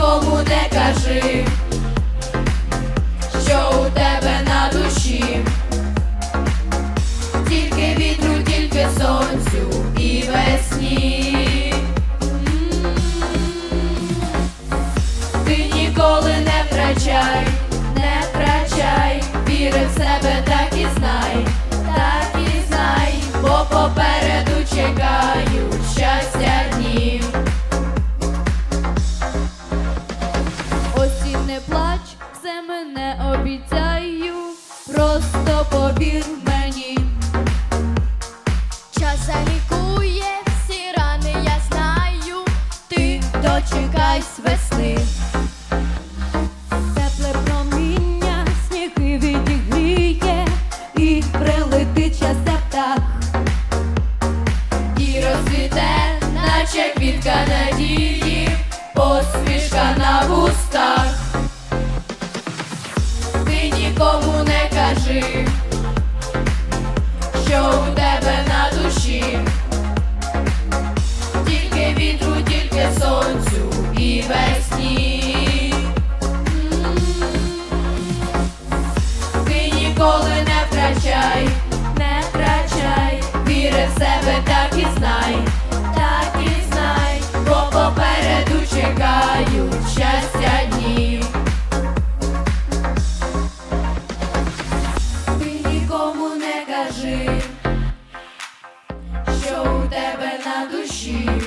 нікому не кажи, що у тебе на душі, тільки вітру, тільки сонцю і весні. Ти ніколи не втрачай. Обіцяю, просто повір мені. Час залікує всі рани, я знаю. Ти дочекайсь весни. Тепле проміння, сніги відігріє, і прилетить щастя птах. І розцвіте, наче квітка надії, посмішка на вустах. ніколи не втрачай, не втрачай, віри в себе, так і знай, так і знай, бо попереду чекають щастя дні. Ти нікому не кажи, що у тебе на душі.